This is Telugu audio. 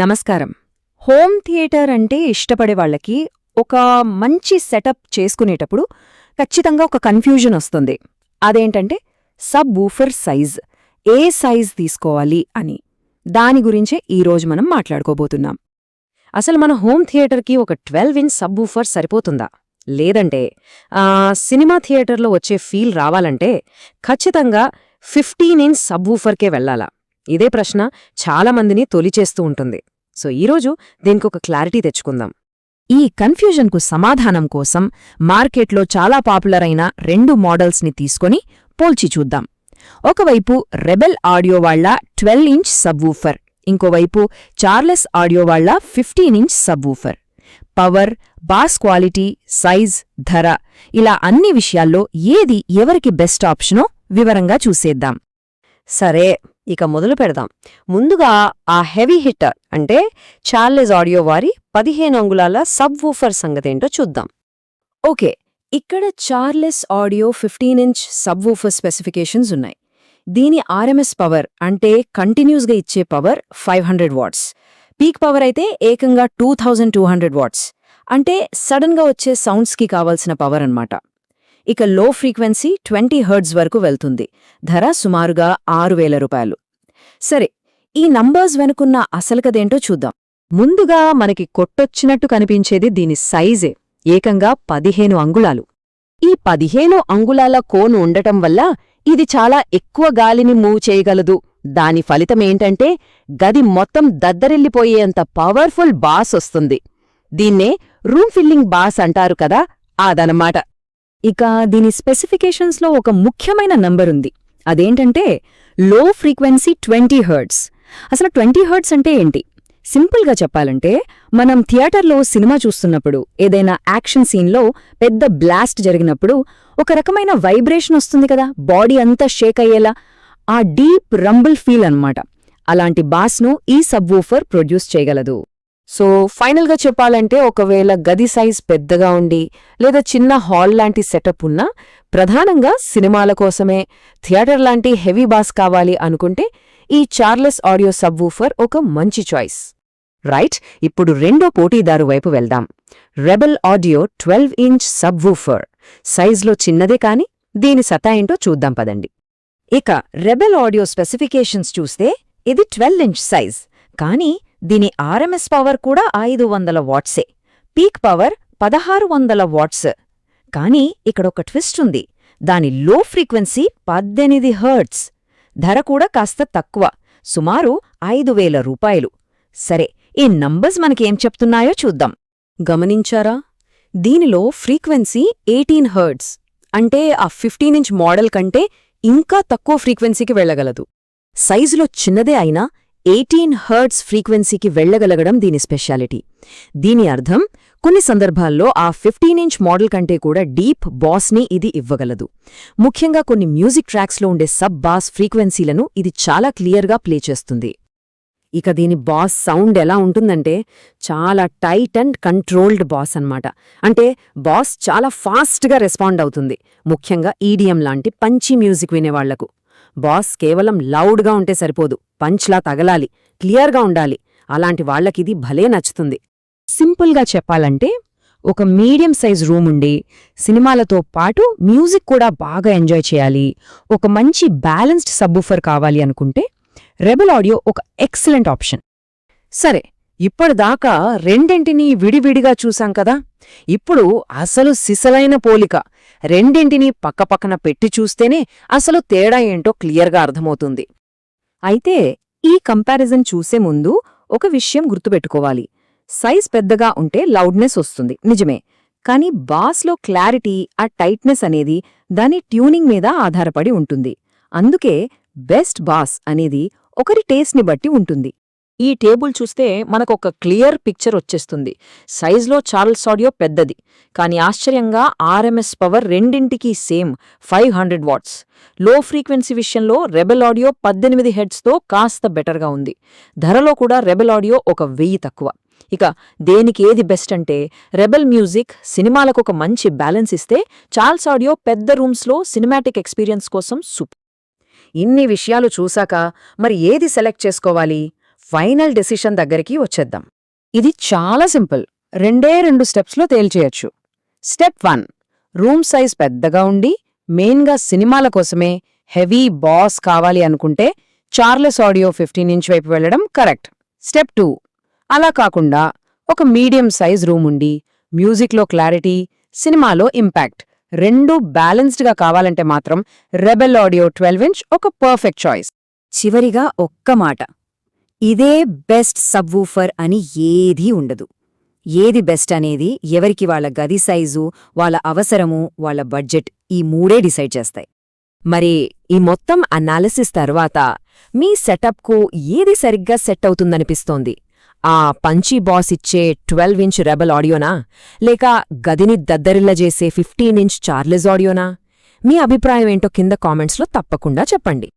నమస్కారం. హోమ్ థియేటర్ అంటే ఇష్టపడే వాళ్ళకి ఒక మంచి సెటప్ చేసుకునేటప్పుడు ఖచ్చితంగా ఒక కన్ఫ్యూజన్ వస్తుంది. అదేంటంటే సబ్ ఊఫర్ సైజ్. ఏ సైజ్ తీసుకోవాలి అని. దాని గురించే ఈరోజు మనం మాట్లాడుకోబోతున్నాం. అసలు మన హోమ్ థియేటర్కి ఒక ట్వెల్వ్ ఇంచ్ సబ్ ఊఫర్ సరిపోతుందా? లేదంటే సినిమా థియేటర్లో వచ్చే ఫీల్ రావాలంటే ఖచ్చితంగా ఫిఫ్టీన్ ఇంచ్ సబ్ ఊఫర్కే వెళ్ళాలా? ఇదే ప్రశ్న చాలా మందిని తొలిచేస్తూ ఉంటుంది. సో ఈరోజు దీనికి ఒక క్లారిటీ తెచ్చుకుందాం. ఈ కన్ఫ్యూజన్కు సమాధానం కోసం మార్కెట్లో చాలా పాపులర్ అయిన రెండు మోడల్స్ని తీసుకొని పోల్చి చూద్దాం. ఒకవైపు రెబెల్ ఆడియో వాళ్ళ ట్వెల్వ్ ఇంచ్ సబ్వూఫర్ ఇంకోవైపు చార్లెస్ ఆడియో వాళ్ళ fifteen inch subwoofer. Power bass quality size ధర ఇలా అన్ని విషయాల్లో ఏది ఎవరికి బెస్ట్ ఆప్షనో వివరంగా చూసేద్దాం. సరే ఇక మొదలు పెడదాం. ముందుగా ఆ హెవీ హిట్టర్ అంటే చార్లెస్ ఆడియో వారి పదిహేను అంగుళాల సబ్ వూఫర్ సంగతేంటో చూద్దాం. ఓకే ఇక్కడ Charles audio fifteen inch subwoofer specifications ఉన్నాయి. దీని ఆర్ఎంఎస్ పవర్ అంటే కంటిన్యూస్గా ఇచ్చే power five hundred watts. Peak power అయితే ఏకంగా two thousand two hundred watts. అంటే సడన్గా వచ్చే సౌండ్స్కి కావాల్సిన పవర్ అన్నమాట. ఇక లో ఫ్రీక్వెన్సీ ట్వంటీ హర్డ్స్ వరకు వెళ్తుంది. ధర సుమారుగా ఆరు వేల రూపాయలు. సరే ఈ నంబర్స్ వెనుకున్న అసలుకదేంటో చూద్దాం. ముందుగా మనకి కొట్టొచ్చినట్టు కనిపించేది దీని సైజే ఏకంగా పదిహేను అంగుళాలు. ఈ పదిహేను అంగుళాల కోను ఉండటం వల్ల ఇది చాలా ఎక్కువ గాలిని మూవ్ చేయగలదు. దాని ఫలితమేంటంటే గది మొత్తం దద్దరిల్లిపోయేంత పవర్ఫుల్ బాస్ వస్తుంది. దీన్నే రూమ్ ఫిల్లింగ్ బాస్ అంటారు కదా అదనమాట. ఇక దీని స్పెసిఫికేషన్స్లో ఒక ముఖ్యమైన నంబరుంది అదేంటంటే లో ఫ్రీక్వెన్సీ ట్వంటీ హర్ట్స్ అసలు ట్వంటీ హర్ట్స్ అంటే ఏంటి? సింపుల్గా చెప్పాలంటే మనం థియేటర్లో సినిమా చూస్తున్నప్పుడు ఏదైనా యాక్షన్ సీన్లో పెద్ద బ్లాస్ట్ జరిగినప్పుడు ఒక రకమైన వైబ్రేషన్ వస్తుంది కదా బాడీ అంతా షేక్ అయ్యేలా ఆ డీప్ రంబుల్ ఫీల్ అన్నమాట. అలాంటి బాస్ను ఈ సబ్వూఫర్ ప్రొడ్యూస్ చేయగలదు. సో ఫైనల్గా చెప్పాలంటే ఒకవేళ గది సైజ్ పెద్దగా ఉండి లేదా చిన్న హాల్ లాంటి సెటప్ ఉన్నా ప్రధానంగా సినిమాల కోసమే థియేటర్ లాంటి హెవీ బాస్ కావాలి అనుకుంటే ఈ చార్లెస్ ఆడియో సబ్వూఫర్ ఒక మంచి చాయిస్. రైట్ ఇప్పుడు రెండో పోటీదారు వైపు వెళ్దాం. Rebel audio twelve inch subwoofer. సైజ్లో చిన్నదే కాని దీని సతాయింటో చూద్దాం పదండి. ఇక రెబెల్ ఆడియో స్పెసిఫికేషన్స్ చూస్తే ఇది ట్వెల్వ్ ఇంచ్ సైజ్. కానీ దీని ఆర్ఎంఎస్ పవర్ కూడా ఐదు వందల వాట్సే. పీక్ పవర్ పదహారు వందల వాట్స్. కానీ ఇక్కడొక ట్విస్ట్ ఉంది. దాని లో ఫ్రీక్వెన్సీ పద్దెనిమిది హర్ట్స్ ధర కూడా కాస్త తక్కువ. సుమారు ఐదు వేల రూపాయలు. సరే ఈ నంబర్స్ మనకేం చెప్తున్నాయో చూద్దాం. గమనించారా? దీనిలో ఫ్రీక్వెన్సీ ఎయిటీన్ హర్ట్స్ అంటే ఆ ఫిఫ్టీన్ ఇంచ్ మోడల్ కంటే ఇంకా తక్కువ ఫ్రీక్వెన్సీకి వెళ్ళగలదు. సైజులో చిన్నదే అయినా ఎయిటీన్ హర్ట్స్ ఫ్రీక్వెన్సీకి వెళ్ళగలగడం దీని స్పెషాలిటీ. దీని అర్థం కొన్ని సందర్భాల్లో ఆ ఫిఫ్టీన్ ఇంచ్ మోడల్ కంటే కూడా డీప్ బాస్ని ఇది ఇవ్వగలదు. ముఖ్యంగా కొన్ని మ్యూజిక్ ట్రాక్స్లో ఉండే సబ్ బాస్ ఫ్రీక్వెన్సీలను ఇది చాలా క్లియర్గా ప్లే చేస్తుంది. ఇక దీని బాస్ సౌండ్ ఎలా ఉంటుందంటే చాలా టైట్ అండ్ కంట్రోల్డ్ బాస్ అన్నమాట. అంటే బాస్ చాలా ఫాస్ట్గా రెస్పాండ్ అవుతుంది. ముఖ్యంగా ఈడిఎం లాంటి పంచి మ్యూజిక్ వినేవాళ్ళకు. బాస్ కేవలం లౌడ్గా ఉంటే సరిపోదు. పంచ్లా తగలాలి. క్లియర్గా ఉండాలి. అలాంటి వాళ్ళకిది భలే నచ్చుతుంది. సింపుల్గా చెప్పాలంటే ఒక మీడియం సైజ్ రూమ్ ఉండి సినిమాలతో పాటు మ్యూజిక్ కూడా బాగా ఎంజాయ్ చేయాలి. ఒక మంచి బ్యాలెన్స్డ్ సబ్బుఫర్ కావాలి అనుకుంటే రెబెల్ ఆడియో ఒక ఎక్సలెంట్ ఆప్షన్. సరే ఇప్పటిదాకా రెండింటినీ విడివిడిగా చూశాం కదా. ఇప్పుడు అసలు సిసలైన పోలిక. రెండింటినీ పక్కపక్కన పెట్టి చూస్తేనే అసలు తేడా ఏంటో క్లియర్గా అర్థమవుతుంది. అయితే ఈ కంపారిజన్ చూసే ముందు ఒక విషయం గుర్తుపెట్టుకోవాలి. సైజ్ పెద్దగా ఉంటే లౌడ్నెస్ వస్తుంది. నిజమే. కానీ బాస్లో క్లారిటీ ఆ టైట్నెస్ అనేది దాని ట్యూనింగ్ మీద ఆధారపడి ఉంటుంది. అందుకే బెస్ట్ బాస్ అనేది ఒకరి టేస్ట్ని బట్టి ఉంటుంది. ఈ టేబుల్ చూస్తే మనకొక క్లియర్ పిక్చర్ వచ్చేస్తుంది. సైజ్లో చార్ల్స్ ఆడియో పెద్దది. కానీ ఆశ్చర్యంగా ఆర్ఎంఎస్ పవర్ రెండింటికి same five hundred watts. Low frequency విషయంలో రెబెల్ ఆడియో పద్దెనిమిది హెడ్స్తో కాస్త బెటర్గా ఉంది. ధరలో కూడా రెబెల్ ఆడియో ఒక వెయ్యి తక్కువ. ఇక దేనికి ఏది బెస్ట్ అంటే రెబెల్ మ్యూజిక్ సినిమాలకు ఒక మంచి బ్యాలెన్స్ ఇస్తే చార్ల్స్ ఆడియో పెద్ద రూమ్స్లో సినిమాటిక్ ఎక్స్పీరియన్స్ కోసం సూప్. ఇన్ని విషయాలు చూశాక మరి ఏది సెలెక్ట్ చేసుకోవాలి? ఫైనల్ డెసిషన్ దగ్గరికి వచ్చేద్దాం. ఇది చాలా సింపుల్. రెండే రెండు స్టెప్స్లో తేల్చేయచ్చు. Step one. రూమ్ సైజ్ పెద్దగా ఉండి మెయిన్గా సినిమాల కోసమే హెవీ బాస్ కావాలి అనుకుంటే చార్లెస్ ఆడియో ఫిఫ్టీన్ ఇంచ్ వైపు వెళ్ళడం కరెక్ట్. Step two. అలా కాకుండా ఒక మీడియం సైజ్ రూమ్ ఉండి మ్యూజిక్లో క్లారిటీ సినిమాలో ఇంపాక్ట్ రెండూ బ్యాలెన్స్డ్గా కావాలంటే మాత్రం రెబెల్ ఆడియో ట్వెల్వ్ ఇంచ్ ఒక పర్ఫెక్ట్ చాయిస్. చివరిగా ఒక్క మాట. ఇదే బెస్ట్ సబ్వూఫర్ అని ఏదీ ఉండదు. ఏది బెస్ట్ అనేది ఎవరికి వాళ్ళ గది సైజు వాళ్ళ అవసరము వాళ్ళ బడ్జెట్ ఈ మూడే డిసైడ్ చేస్తాయి. మరి ఈ మొత్తం అనాలిసిస్ తర్వాత మీ సెటప్కు ఏది సరిగ్గా సెట్ అవుతుందనిపిస్తోంది? ఆ పంచీ బాస్ ఇచ్చే ట్వెల్వ్ ఇంచ్ రెబల్ ఆడియోనా? లేక గదిని దద్దరిల్ల చేసే ఫిఫ్టీన్ ఇంచ్ చార్లెస్ ఆడియోనా? మీ అభిప్రాయం ఏంటో కింద కామెంట్స్లో తప్పకుండా చెప్పండి.